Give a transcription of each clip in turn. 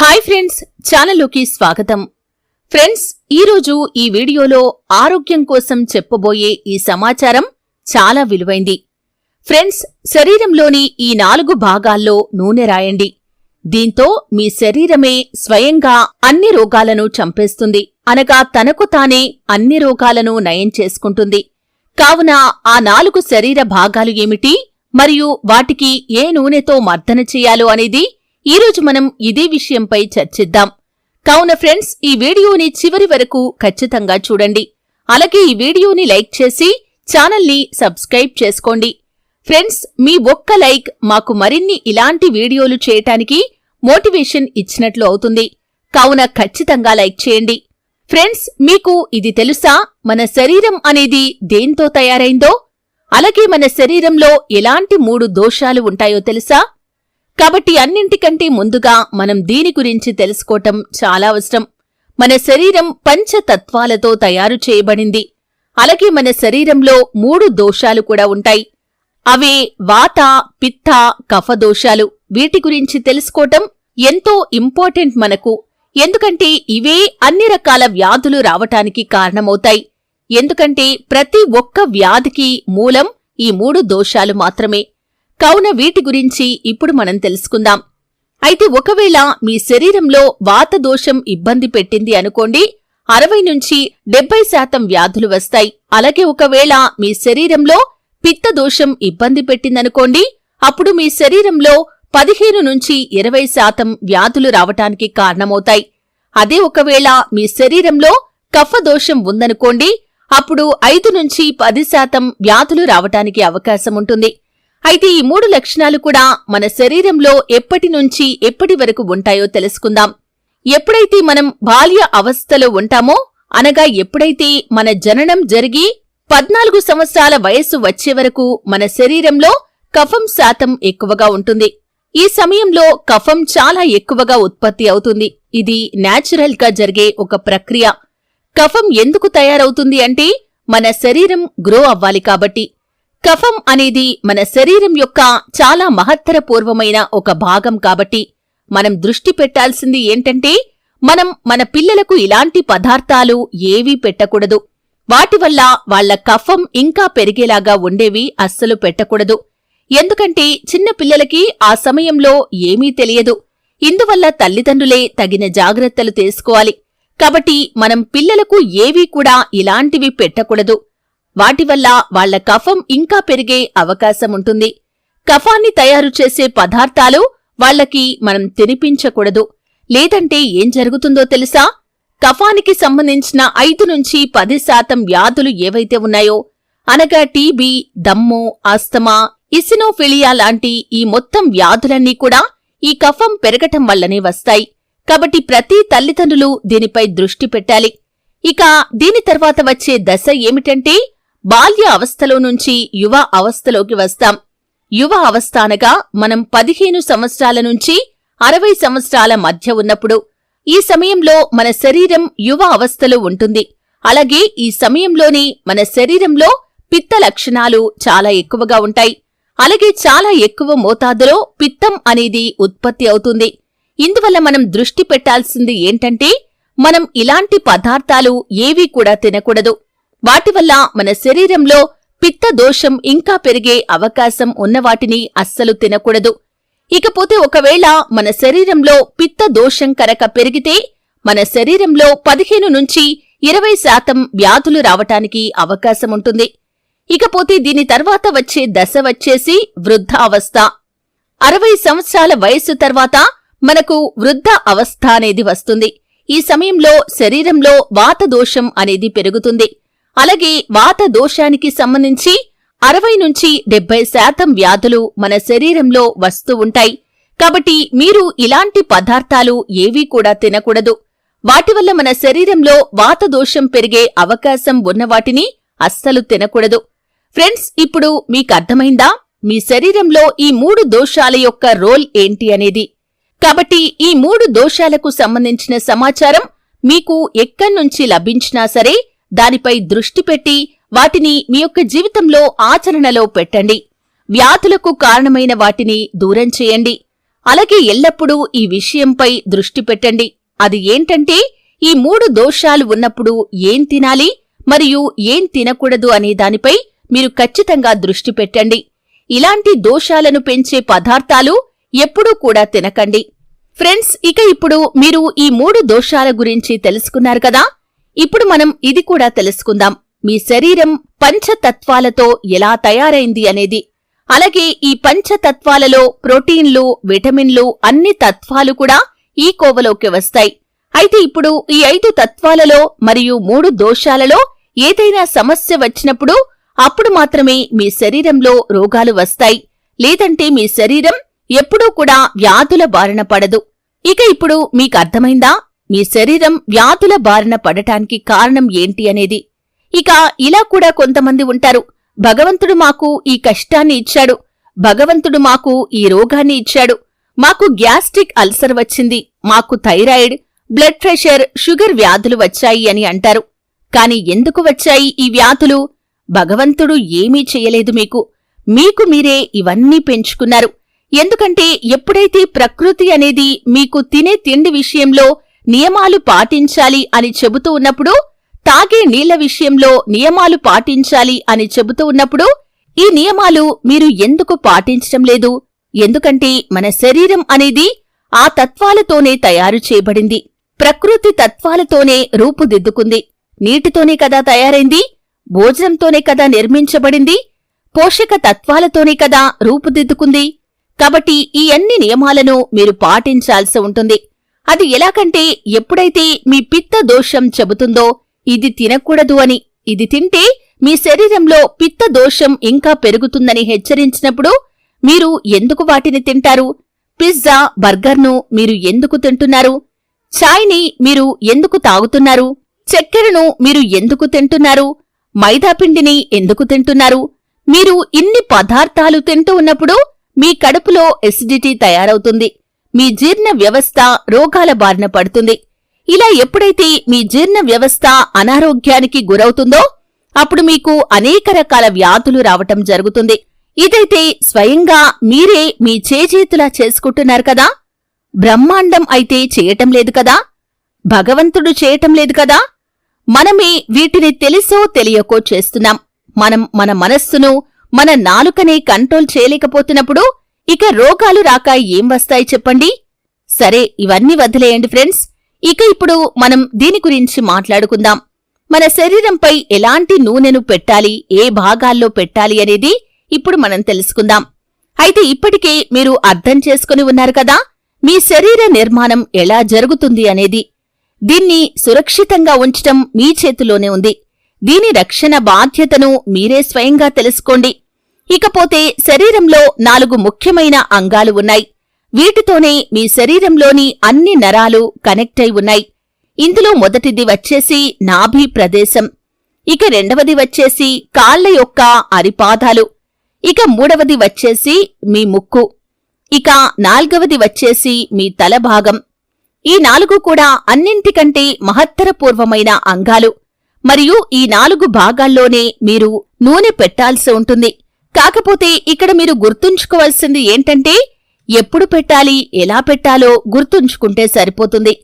Hi friends ఛానల్లోకి స్వాగతం. Friends ఈరోజు ఈ వీడియోలో ఆరోగ్యం కోసం చెప్పబోయే ఈ సమాచారం చాలా విలువైంది. ఫ్రెండ్స్ శరీరంలోని ఈ నాలుగు భాగాల్లో నూనె రాయండి. దీంతో మీ శరీరమే స్వయంగా అన్ని రోగాలను చంపేస్తుంది. అనగా తనకు తానే అన్ని రోగాలను నయం చేసుకుంటుంది. కావున ఆ నాలుగు శరీర భాగాలు ఏమిటి? మరియు వాటికి ఏ నూనెతో మర్దన చేయాలో అనేది ఈరోజు మనం ఇదే విషయంపై చర్చిద్దాం. కావున ఫ్రెండ్స్ ఈ వీడియోని చివరి వరకు ఖచ్చితంగా చూడండి. అలాగే ఈ వీడియోని లైక్ చేసి ఛానల్ని సబ్స్క్రైబ్ చేసుకోండి. ఫ్రెండ్స్ మీ ఒక్క లైక్ మాకు మరిన్ని ఇలాంటి వీడియోలు చేయటానికి మోటివేషన్ ఇచ్చినట్లు అవుతుంది. కావున ఖచ్చితంగా లైక్ చేయండి. ఫ్రెండ్స్ మీకు ఇది తెలుసా? మన శరీరం అనేది దేంతో తయారైందో? అలాగే మన శరీరంలో ఎలాంటి మూడు దోషాలు ఉంటాయో తెలుసా? కాబట్టి అన్నింటికంటే ముందుగా మనం దీని గురించి తెలుసుకోవటం చాలా అవసరం. మన శరీరం పంచతత్వాలతో తయారు చేయబడింది. అలాగే మన శరీరంలో మూడు దోషాలు కూడా ఉంటాయి. అవే వాత పిత్త కఫ దోషాలు. వీటి గురించి తెలుసుకోవటం ఎంతో ఇంపార్టెంట్ మనకు. ఎందుకంటే ఇవే అన్ని రకాల వ్యాధులు రావటానికి కారణమవుతాయి. ఎందుకంటే ప్రతి ఒక్క వ్యాధికి మూలం ఈ మూడు దోషాలు మాత్రమే. కావున వీటి గురించి ఇప్పుడు మనం తెలుసుకుందాం. అయితే ఒకవేళ మీ శరీరంలో వాత దోషం ఇబ్బంది పెట్టింది అనుకోండి అరవై నుంచి డెబ్బై శాతం వ్యాధులు వస్తాయి. అలాగే ఒకవేళ మీ శరీరంలో పిత్త దోషం ఇబ్బంది పెట్టిందనుకోండి అప్పుడు మీ శరీరంలో పదిహేను నుంచి ఇరవై శాతం వ్యాధులు రావటానికి కారణమవుతాయి. అదే ఒకవేళ మీ శరీరంలో కఫ దోషం ఉందనుకోండి అప్పుడు ఐదు నుంచి పది శాతం వ్యాధులు రావటానికి అవకాశం ఉంటుంది. అయితే ఈ మూడు లక్షణాలు కూడా మన శరీరంలో ఎప్పటి నుంచి ఎప్పటి వరకు ఉంటాయో తెలుసుకుందాం. ఎప్పుడైతే మనం బాల్య అవస్థలో ఉంటామో అనగా ఎప్పుడైతే మన జననం జరిగి పద్నాలుగు సంవత్సరాల వయస్సు వచ్చే వరకు మన శరీరంలో కఫం శాతం ఎక్కువగా ఉంటుంది. ఈ సమయంలో కఫం చాలా ఎక్కువగా ఉత్పత్తి అవుతుంది. ఇది న్యాచురల్గా జరిగే ఒక ప్రక్రియ. కఫం ఎందుకు తయారవుతుంది అంటే మన శరీరం గ్రో అవ్వాలి కాబట్టి. కఫం అనేది మన శరీరం యొక్క చాలా మహత్తరపూర్వమైన ఒక భాగం కాబట్టి మనం దృష్టి పెట్టాల్సింది ఏంటంటే మనం మన పిల్లలకు ఇలాంటి పదార్థాలు ఏవీ పెట్టకూడదు. వాటి వల్ల వాళ్ళ కఫం ఇంకా పెరిగేలాగా ఉండేవి అస్సలు పెట్టకూడదు. ఎందుకంటే చిన్న పిల్లలకి ఆ సమయంలో ఏమీ తెలియదు. ఇందువల్ల తల్లిదండ్రులే తగిన జాగ్రత్తలు తీసుకోవాలి. కాబట్టి మనం పిల్లలకు ఏవీ కూడా ఇలాంటివి పెట్టకూడదు. వాటి వల్ల వాళ్ళ కఫం ఇంకా పెరిగే అవకాశం ఉంటుంది. కఫాన్ని తయారు చేసే పదార్థాలు వాళ్ళకి మనం తినిపించకూడదు. లేదంటే ఏం జరుగుతుందో తెలుసా? కఫానికి సంబంధించిన ఐదు నుంచి పది శాతం వ్యాధులు ఏవైతే ఉన్నాయో అనగా టీబీ దమ్ము ఆస్తమా ఇసినోఫిలియా లాంటి ఈ మొత్తం వ్యాధులన్నీ కూడా ఈ కఫం పెరగటం వల్లనే వస్తాయి. కాబట్టి ప్రతి తల్లిదండ్రులు దీనిపై దృష్టి పెట్టాలి. ఇక దీని తర్వాత వచ్చే దశ ఏమిటంటే బాల్య అవస్థలో నుంచి యువ అవస్థలోకి వస్తాం. యువ అవస్థ అనగా మనం పదిహేను సంవత్సరాల నుంచి అరవై సంవత్సరాల మధ్య ఉన్నప్పుడు ఈ సమయంలో మన శరీరం యువ అవస్థలో ఉంటుంది. అలాగే ఈ సమయంలోని మన శరీరంలో పిత్త లక్షణాలు చాలా ఎక్కువగా ఉంటాయి. అలాగే చాలా ఎక్కువ మోతాదులో పిత్తం అనేది ఉత్పత్తి అవుతుంది. ఇందువల్ల మనం దృష్టి పెట్టాల్సింది ఏంటంటే మనం ఇలాంటి పదార్థాలు ఏవీ కూడా తినకూడదు. వాటి వల్ల మన శరీరంలో పిత్త దోషం ఇంకా పెరిగే అవకాశం ఉన్నవాటిని అస్సలు తినకూడదు. ఇకపోతే ఒకవేళ మన శరీరంలో పిత్త దోషం కనుక పెరిగితే మన శరీరంలో పదిహేను నుంచి ఇరవై శాతం వ్యాధులు రావటానికి అవకాశం ఉంటుంది. ఇకపోతే దీని తర్వాత వచ్చే దశ వచ్చేసి వృద్ధావస్థ. అరవై సంవత్సరాల వయస్సు తర్వాత మనకు వృద్ధ అవస్థ అనేది వస్తుంది. ఈ సమయంలో శరీరంలో వాత దోషం అనేది పెరుగుతుంది. అలాగే వాత దోషానికి సంబంధించి అరవై నుంచి డెబ్బై శాతం వ్యాధులు మన శరీరంలో వస్తూ ఉంటాయి. కాబట్టి మీరు ఇలాంటి పదార్థాలు ఏవీ కూడా తినకూడదు. వాటి వల్ల మన శరీరంలో వాత దోషం పెరిగే అవకాశం ఉన్నవాటిని అస్సలు తినకూడదు. ఫ్రెండ్స్ ఇప్పుడు మీకు అర్థమైందా? మీ శరీరంలో ఈ మూడు దోషాల యొక్క రోల్ ఏంటి అనేది. కాబట్టి ఈ మూడు దోషాలకు సంబంధించిన సమాచారం మీకు ఎక్కడ్నుంచి లభించినా సరే దానిపై దృష్టి పెట్టి వాటిని మీ యొక్క జీవితంలో ఆచరణలో పెట్టండి. వ్యాధులకు కారణమైన వాటిని దూరం చేయండి. అలాగే ఎల్లప్పుడూ ఈ విషయంపై దృష్టి పెట్టండి. అది ఏంటంటే ఈ మూడు దోషాలు ఉన్నప్పుడు ఏం తినాలి మరియు ఏం తినకూడదు అనే దానిపై మీరు ఖచ్చితంగా దృష్టి పెట్టండి. ఇలాంటి దోషాలను పెంచే పదార్థాలు ఎప్పుడూ కూడా తినకండి. ఫ్రెండ్స్ ఇక ఇప్పుడు మీరు ఈ మూడు దోషాల గురించి తెలుసుకున్నారు కదా? ఇప్పుడు మనం ఇది కూడా తెలుసుకుందాం. మీ శరీరం పంచతత్వాలతో ఎలా తయారైంది అనేది. అలాగే ఈ పంచతత్వాలలో ప్రోటీన్లు విటమిన్లు అన్ని తత్వాలు కూడా ఈ కోవలోకి వస్తాయి. అయితే ఇప్పుడు ఈ ఐదు తత్వాలలో మరియు మూడు దోషాలలో ఏదైనా సమస్య వచ్చినప్పుడు అప్పుడు మాత్రమే మీ శరీరంలో రోగాలు వస్తాయి. లేదంటే మీ శరీరం ఎప్పుడూ కూడా వ్యాధుల బారిన పడదు. ఇక ఇప్పుడు మీకు అర్థమైందా? మీ శరీరం వ్యాధుల బారిన పడటానికి కారణం ఏంటి అనేది. ఇక ఇలా కూడా కొంతమంది ఉంటారు. భగవంతుడు మాకు ఈ కష్టాన్ని ఇచ్చాడు. భగవంతుడు మాకు ఈ రోగాన్ని ఇచ్చాడు. మాకు గ్యాస్ట్రిక్ అల్సర్ వచ్చింది. మాకు థైరాయిడ్ బ్లడ్ ప్రెషర్ షుగర్ వ్యాధులు వచ్చాయి అని అంటారు. కాని ఎందుకు వచ్చాయి ఈ వ్యాధులు? భగవంతుడు ఏమీ చెయ్యలేదు మీకు. మీకు మీరే ఇవన్నీ పెంచుకున్నారు. ఎందుకంటే ఎప్పుడైతే ప్రకృతి అనేది మీకు తినే తిండి విషయంలో నియమాలు పాటించాలి అని చెబుతూ ఉన్నప్పుడు తాగే నీళ్ళ విషయంలో నియమాలు పాటించాలి అని చెబుతూ ఉన్నప్పుడు ఈ నియమాలు మీరు ఎందుకు పాటించటం లేదు? ఎందుకంటే మన శరీరం అనేది ఆ తత్వాలతోనే తయారు చేయబడింది. ప్రకృతి తత్వాలతోనే రూపుదిద్దుకుంది. నీటితోనే కదా తయారైంది భోజనంతోనే కదా నిర్మించబడింది పోషక తత్వాలతోనే కదా రూపుదిద్దుకుంది. కాబట్టి ఈ అన్ని నియమాలను మీరు పాటించాల్సి ఉంటుంది. అది ఎలాగంటే ఎప్పుడైతే మీ పిత్త దోషం చెబుతుందో ఇది తినకూడదు అని. ఇది తింటే మీ శరీరంలో పిత్త దోషం ఇంకా పెరుగుతుందని హెచ్చరించినప్పుడు మీరు ఎందుకు వాటిని తింటారు? పిజ్జా బర్గర్ను మీరు ఎందుకు తింటున్నారు? ఛాయ్ని మీరు ఎందుకు తాగుతున్నారు? చక్కెరను మీరు ఎందుకు తింటున్నారు? మైదాపిండిని ఎందుకు తింటున్నారు? మీరు ఇన్ని పదార్థాలు తింటూ ఉన్నప్పుడు మీ కడుపులో ఎసిడిటీ తయారవుతుంది. మీ జీర్ణ వ్యవస్థ రోగాల బారిన పడుతుంది. ఇలా ఎప్పుడైతే మీ జీర్ణ వ్యవస్థ అనారోగ్యానికి గురవుతుందో అప్పుడు మీకు అనేక రకాల వ్యాధులు రావటం జరుగుతుంది. ఇదైతే స్వయంగా మీరే మీ చేజేతులా చేసుకుంటున్నారు కదా? బ్రహ్మాండం అయితే చేయటం లేదు కదా? భగవంతుడు చేయటం లేదు కదా? మనమే వీటిని తెలుసో తెలియకో చేస్తున్నాం. మనం మన మనస్సును మన నాలుకనే కంట్రోల్ చేయలేకపోతున్నప్పుడు ఇక రోగాలు రాక ఏం వస్తాయి చెప్పండి? సరే ఇవన్నీ వదిలేయండి ఫ్రెండ్స్. ఇక ఇప్పుడు మనం దీని గురించి మాట్లాడుకుందాం. మన శరీరంపై ఎలాంటి నూనెను పెట్టాలి ఏ భాగాల్లో పెట్టాలి అనేది ఇప్పుడు మనం తెలుసుకుందాం. అయితే ఇప్పటికే మీరు అర్థం చేసుకుని ఉన్నారు కదా మీ శరీర నిర్మాణం ఎలా జరుగుతుంది అనేది. దీన్ని సురక్షితంగా ఉంచటం మీ చేతిలోనే ఉంది. దీని రక్షణ బాధ్యతను మీరే స్వయంగా తెలుసుకోండి. ఇకపోతే శరీరంలో నాలుగు ముఖ్యమైన అంగాలు ఉన్నాయి. వీటితోనే మీ శరీరంలోని అన్ని నరాలు కనెక్ట్ అయి ఉన్నాయి. ఇందులో మొదటిది వచ్చేసి నాభి ప్రదేశం. ఇక రెండవది వచ్చేసి కాళ్ళ యొక్క అరిపాదాలు. ఇక మూడవది వచ్చేసి మీ ముక్కు. ఇక నాల్గవది వచ్చేసి మీ తల భాగం. ఈ నాలుగు కూడా అన్నింటికంటే మహత్తరపూర్వమైన అంగాలు. మరియు ఈ నాలుగు భాగాల్లోనే మీరు నూనె పెట్టాల్సి ఉంటుంది. కాకపోతే ఇక్కడ మీరు గుర్తుంచుకోవాల్సింది ఏంటంటే ఎప్పుడు పెట్టాలి ఎలా పెట్టాలో గుర్తుంచుకుంటే సరిపోతుంది.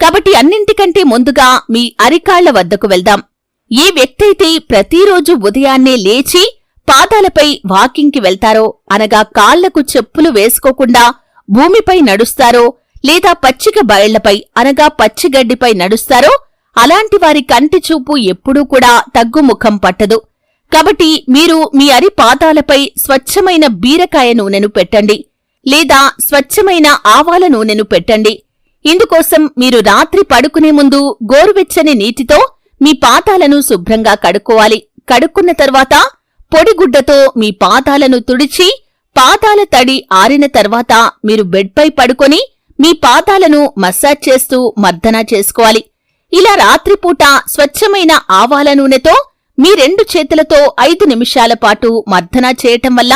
కాబట్టి అన్నింటికంటే ముందుగా మీ అరికాళ్ళ వద్దకు వెళ్దాం. ఏ వ్యక్తైతే ప్రతిరోజు ఉదయాన్నే లేచి పాదాలపై వాకింగ్కి వెళ్తారో అనగా కాళ్ళకు చెప్పులు వేసుకోకుండా భూమిపై నడుస్తారో లేదా పచ్చిక బయళ్ళపై అనగా పచ్చిగడ్డిపై నడుస్తారో అలాంటి వారి కంటి చూపు ఎప్పుడూ కూడా తగ్గుముఖం పట్టదు. కాబట్టి మీరు మీ అరి పాదాలపై స్వచ్ఛమైన బీరకాయ నూనెను పెట్టండి లేదా స్వచ్ఛమైన ఆవాల నూనెను పెట్టండి. ఇందుకోసం మీరు రాత్రి పడుకునే ముందు గోరువెచ్చని నీటితో మీ పాదాలను శుభ్రంగా కడుక్కోవాలి. కడుక్కున్న తర్వాత పొడిగుడ్డతో మీ పాదాలను తుడిచి పాదాల తడి ఆరిన తర్వాత మీరు బెడ్పై పడుకొని మీ పాదాలను మసాజ్ చేస్తూ మర్దన చేసుకోవాలి. ఇలా రాత్రిపూట స్వచ్ఛమైన ఆవాల నూనెతో మీ రెండు చేతులతో ఐదు నిమిషాల పాటు మర్దన చేయటం వల్ల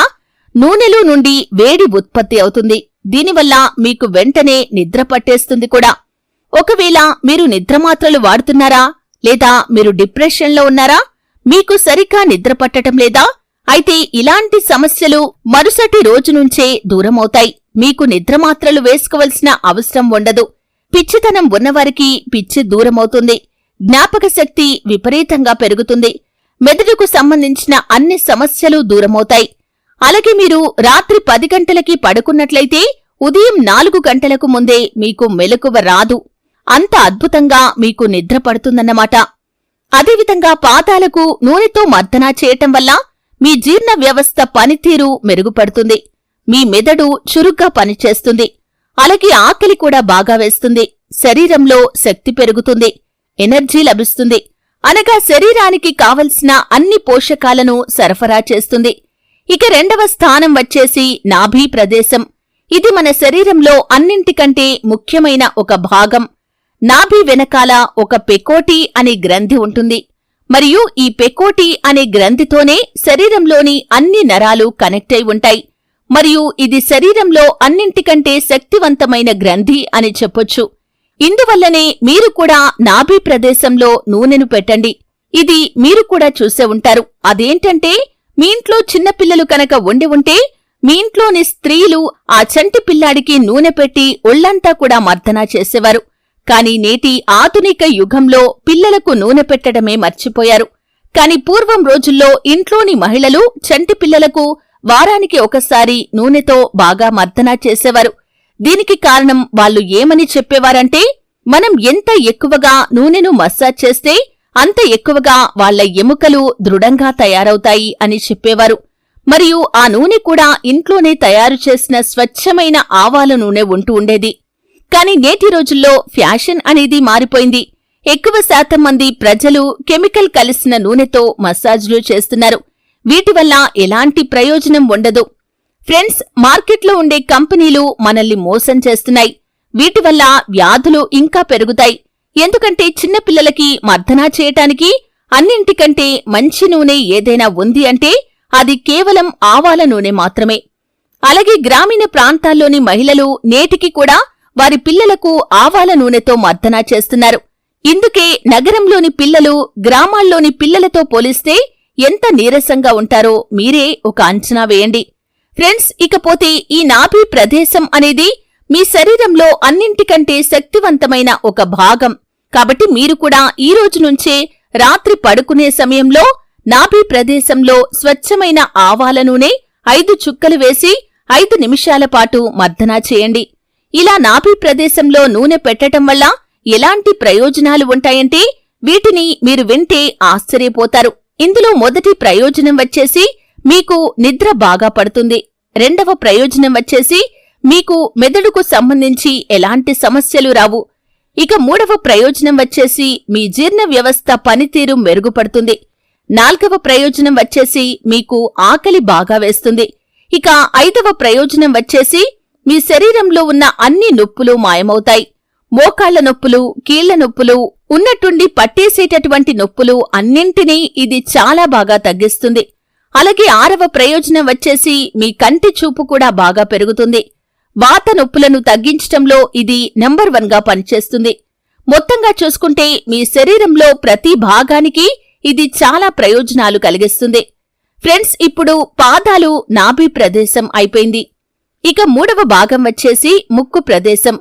నూనెలో నుండి వేడి ఉత్పత్తి అవుతుంది. దీనివల్ల మీకు వెంటనే నిద్ర పట్టేస్తుంది కూడా. ఒకవేళ మీరు నిద్రమాత్రలు వాడుతున్నారా? లేదా మీరు డిప్రెషన్లో ఉన్నారా? మీకు సరిగ్గా నిద్ర పట్టటం లేదా? అయితే ఇలాంటి సమస్యలు మరుసటి రోజు నుంచే దూరమవుతాయి. మీకు నిద్రమాత్రలు వేసుకోవలసిన అవసరం ఉండదు. పిచ్చితనం ఉన్నవారికి పిచ్చి దూరమవుతుంది. జ్ఞాపక శక్తి విపరీతంగా పెరుగుతుంది. మెదడుకు సంబంధించిన అన్ని సమస్యలు దూరమవుతాయి. అలాగే మీరు రాత్రి పది గంటలకి పడుకున్నట్లయితే ఉదయం నాలుగు గంటలకు ముందే మీకు మెలకువ రాదు. అంత అద్భుతంగా మీకు నిద్ర పడుతుందన్నమాట. అదేవిధంగా పాదాలకు నూనెతో మర్దనా చేయటం వల్ల మీ జీర్ణ వ్యవస్థ పనితీరు మెరుగుపడుతుంది. మీ మెదడు చురుగ్గా పనిచేస్తుంది. అలాగే ఆకలి కూడా బాగా వేస్తుంది. శరీరంలో శక్తి పెరుగుతుంది. ఎనర్జీ లభిస్తుంది. అనగా శరీరానికి కావలసిన అన్ని పోషకాలను సరఫరా చేస్తుంది. ఇక రెండవ స్థానం వచ్చేసి నాభీ ప్రదేశం. ఇది మన శరీరంలో అన్నింటికంటే ముఖ్యమైన ఒక భాగం. నాభి వెనకాల ఒక పెకోటి అనే గ్రంథి ఉంటుంది. మరియు ఈ పెకోటి అనే గ్రంథితోనే శరీరంలోని అన్ని నరాలు కనెక్ట్ అయి ఉంటాయి. మరియు ఇది శరీరంలో అన్నింటికంటే శక్తివంతమైన గ్రంథి అని చెప్పొచ్చు. ఇందువల్లనే మీరు కూడా నాభి ప్రదేశంలో నూనెను పెట్టండి. ఇది మీరు కూడా చూసే ఉంటారు. అదేంటంటే మీ ఇంట్లో చిన్నపిల్లలు కనుక ఉండి ఉంటే మీ ఇంట్లోని స్త్రీలు ఆ చంటి పిల్లాడికి నూనె పెట్టి ఒళ్ళంతా కూడా మర్దనా చేసేవారు. కాని నేటి ఆధునిక యుగంలో పిల్లలకు నూనె పెట్టడమే మర్చిపోయారు. కాని పూర్వం రోజుల్లో ఇంట్లోని మహిళలు చంటి పిల్లలకు వారానికి ఒకసారి నూనెతో బాగా మర్దనా చేసేవారు. దీనికి కారణం వాళ్ళు ఏమని చెప్పేవారంటే మనం ఎంత ఎక్కువగా నూనెను మసాజ్ చేస్తే అంత ఎక్కువగా వాళ్ళ ఎముకలు దృఢంగా తయారవుతాయి అని చెప్పేవారు. మరియు ఆ నూనె కూడా ఇంట్లోనే తయారు చేసిన స్వచ్ఛమైన ఆవాల నూనె ఉంటూ ఉండేది. కాని నేటి రోజుల్లో ఫ్యాషన్ అనేది మారిపోయింది. ఎక్కువ శాతం మంది ప్రజలు కెమికల్ కలిసిన నూనెతో మసాజ్లు చేస్తున్నారు. వీటి వల్ల ఎలాంటి ప్రయోజనం ఉండదు. ఫ్రెండ్స్ మార్కెట్లో ఉండే కంపెనీలు మనల్ని మోసం చేస్తున్నాయి. వీటి వల్ల వ్యాధులు ఇంకా పెరుగుతాయి. ఎందుకంటే చిన్నపిల్లలకి మర్దనా చేయటానికి అన్నింటికంటే మంచి నూనె ఏదైనా ఉంది అంటే అది కేవలం ఆవాల నూనె మాత్రమే. అలాగే గ్రామీణ ప్రాంతాల్లోని మహిళలు నేటికి కూడా వారి పిల్లలకు ఆవాల నూనెతో మర్దనా చేస్తున్నారు. ఇందుకే నగరంలోని పిల్లలు గ్రామాల్లోని పిల్లలతో పోలిస్తే ఎంత నీరసంగా ఉంటారో మీరే ఒక అంచనా వేయండి. ఫ్రెండ్స్ ఇకపోతే ఈ నాభి ప్రదేశం అనేది మీ శరీరంలో అన్నింటికంటే శక్తివంతమైన ఒక భాగం. కాబట్టి మీరు కూడా ఈ రోజు నుంచే రాత్రి పడుకునే సమయంలో నాభి ప్రదేశంలో స్వచ్ఛమైన ఆవాల నూనె ఐదు చుక్కలు వేసి ఐదు నిమిషాల పాటు మర్దనా చేయండి. ఇలా నాభి ప్రదేశంలో నూనె పెట్టటం వల్ల ఎలాంటి ప్రయోజనాలు ఉంటాయంటే వీటిని మీరు వింటే ఆశ్చర్యపోతారు. ఇందులో మొదటి ప్రయోజనం వచ్చేసి మీకు నిద్ర బాగా పడుతుంది. రెండవ ప్రయోజనం వచ్చేసి మీకు మెదడుకు సంబంధించి ఎలాంటి సమస్యలు రావు. ఇక మూడవ ప్రయోజనం వచ్చేసి మీ జీర్ణ వ్యవస్థ పనితీరు మెరుగుపడుతుంది. నాల్గవ ప్రయోజనం వచ్చేసి మీకు ఆకలి బాగా వేస్తుంది. ఇక ఐదవ ప్రయోజనం వచ్చేసి మీ శరీరంలో ఉన్న అన్ని నొప్పులు మాయమవుతాయి. మోకాళ్ళ నొప్పులు కీళ్ళ నొప్పులు ఉన్నట్టుండి పట్టేసేటటువంటి నొప్పులు అన్నింటినీ ఇది చాలా బాగా తగ్గిస్తుంది. అలాగే ఆరవ ప్రయోజనం వచ్చేసి మీ కంటి చూపు కూడా బాగా పెరుగుతుంది. వాత నొప్పులను తగ్గించటంలో ఇది నెంబర్ వన్గా పనిచేస్తుంది. మొత్తంగా చూసుకుంటే మీ శరీరంలో ప్రతి భాగానికి ఇది చాలా ప్రయోజనాలు కలిగిస్తుంది. ఫ్రెండ్స్ ఇప్పుడు పాదాలు నాభి ప్రదేశం అయిపోయింది. ఇక మూడవ భాగం వచ్చేసి ముక్కు ప్రదేశం.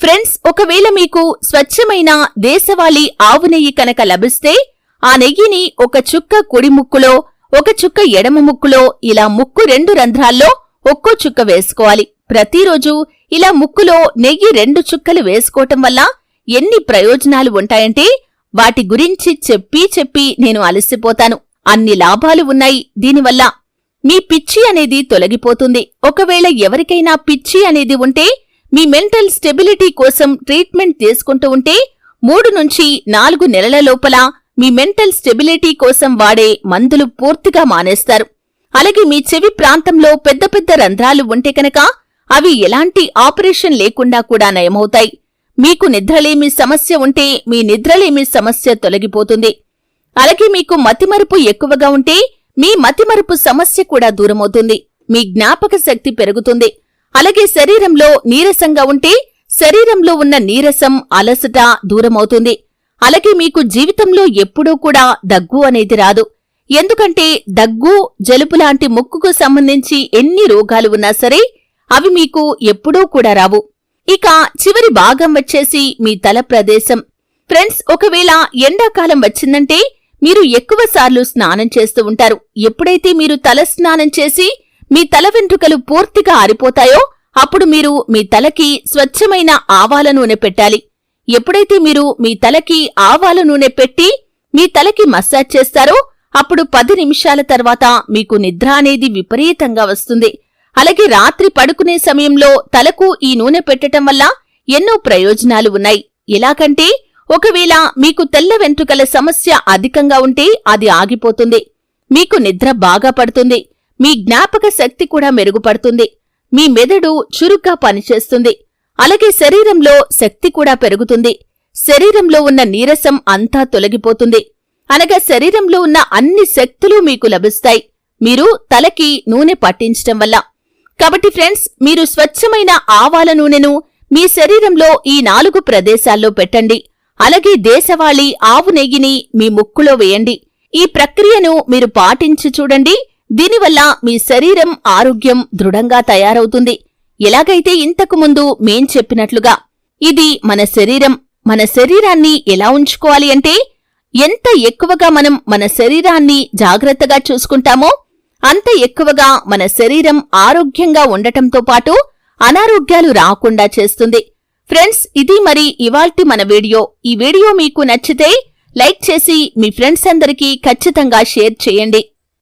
ఫ్రెండ్స్ ఒకవేళ మీకు స్వచ్ఛమైన దేశవాళీ ఆవు నెయ్యి కనుక లభిస్తే ఆ నెయ్యిని ఒక చుక్క కుడి ముక్కులో ఒక చుక్క ఎడమ ముక్కులో ఇలా ముక్కు రెండు రంధ్రాల్లో ఒక్కో చుక్క వేసుకోవాలి. ప్రతిరోజు ఇలా ముక్కులో నెయ్యి రెండు చుక్కలు వేసుకోవటం వల్ల ఎన్ని ప్రయోజనాలు ఉంటాయంటే వాటి గురించి చెప్పి చెప్పి నేను అలసిపోతాను. అన్ని లాభాలు ఉన్నాయి. దీనివల్ల మీ పిచ్చి అనేది తొలగిపోతుంది. ఒకవేళ ఎవరికైనా పిచ్చి అనేది ఉంటే మీ మెంటల్ స్టెబిలిటీ కోసం ట్రీట్మెంట్ తీసుకుంటూ ఉంటే మూడు నుంచి నాలుగు నెలల లోపల మీ మెంటల్ స్టెబిలిటీ కోసం వాడే మందులు పూర్తిగా మానేస్తారు. అలాగే మీ చెవి ప్రాంతంలో పెద్ద పెద్ద రంధ్రాలు ఉంటే కనుక అవి ఎలాంటి ఆపరేషన్ లేకుండా కూడా నయమవుతాయి. మీకు నిద్రలేమి సమస్య ఉంటే మీ నిద్రలేమి సమస్య తొలగిపోతుంది. అలాగే మీకు మతిమరుపు ఎక్కువగా ఉంటే మీ మతిమరుపు సమస్య కూడా దూరమవుతుంది. మీ జ్ఞాపక శక్తి పెరుగుతుంది. అలాగే శరీరంలో నీరసంగా ఉంటే శరీరంలో ఉన్న నీరసం అలసట దూరమవుతుంది. అలాగే మీకు జీవితంలో ఎప్పుడూ కూడా దగ్గు అనేది రాదు. ఎందుకంటే దగ్గు జలుబు లాంటి ముక్కుకు సంబంధించి ఎన్ని రోగాలు ఉన్నా సరే అవి మీకు ఎప్పుడూ కూడా రావు. ఇక చివరి భాగం వచ్చేసి మీ తల ప్రదేశం. ఫ్రెండ్స్ ఒకవేళ ఎండాకాలం వచ్చిందంటే మీరు ఎక్కువసార్లు స్నానం చేస్తూ ఉంటారు. ఎప్పుడైతే మీరు తల స్నానం చేసి మీ తల వెంట్రుకలు పూర్తిగా ఆరిపోతాయో అప్పుడు మీరు మీ తలకి స్వచ్ఛమైన ఆవాల నూనె పెట్టాలి. ఎప్పుడైతే మీరు మీ తలకి ఆవాల నూనె పెట్టి మీ తలకి మసాజ్ చేస్తారో అప్పుడు పది నిమిషాల తర్వాత మీకు నిద్ర అనేది విపరీతంగా వస్తుంది. అలాగే రాత్రి పడుకునే సమయంలో తలకు ఈ నూనె పెట్టటం వల్ల ఎన్నో ప్రయోజనాలు ఉన్నాయి. ఎలాగంటే ఒకవేళ మీకు తెల్ల వెంట్రుకల సమస్య అధికంగా ఉంటే అది ఆగిపోతుంది. మీకు నిద్ర బాగా పడుతుంది. మీ జ్ఞాపక శక్తి కూడా మెరుగుపడుతుంది. మీ మెదడు చురుగ్గా పనిచేస్తుంది. అలాగే శరీరంలో శక్తి కూడా పెరుగుతుంది. శరీరంలో ఉన్న నీరసం అంతా తొలగిపోతుంది. అనగా శరీరంలో ఉన్న అన్ని శక్తులు మీకు లభిస్తాయి. మీరు తలకి నూనె పట్టించటం వల్ల. కాబట్టి ఫ్రెండ్స్ మీరు స్వచ్ఛమైన ఆవాల నూనెను మీ శరీరంలో ఈ నాలుగు ప్రదేశాల్లో పెట్టండి. అలాగే దేశవాళీ ఆవు నెయ్యిని మీ ముక్కులో వేయండి. ఈ ప్రక్రియను మీరు పాటించి చూడండి. దీనివల్ల మీ శరీరం ఆరోగ్యం దృఢంగా తయారవుతుంది. ఎలాగైతే ఇంతకు ముందు మేం చెప్పినట్లుగా ఇది మన శరీరం మన శరీరాన్ని ఎలా ఉంచుకోవాలి అంటే ఎంత ఎక్కువగా మనం మన శరీరాన్ని జాగ్రత్తగా చూసుకుంటామో అంత ఎక్కువగా మన శరీరం ఆరోగ్యంగా ఉండటంతో పాటు అనారోగ్యాలు రాకుండా చేస్తుంది. ఫ్రెండ్స్ ఇది మరి ఇవాల్టి మన వీడియో. ఈ వీడియో మీకు నచ్చితే లైక్ చేసి మీ ఫ్రెండ్స్ అందరికీ ఖచ్చితంగా షేర్ చేయండి.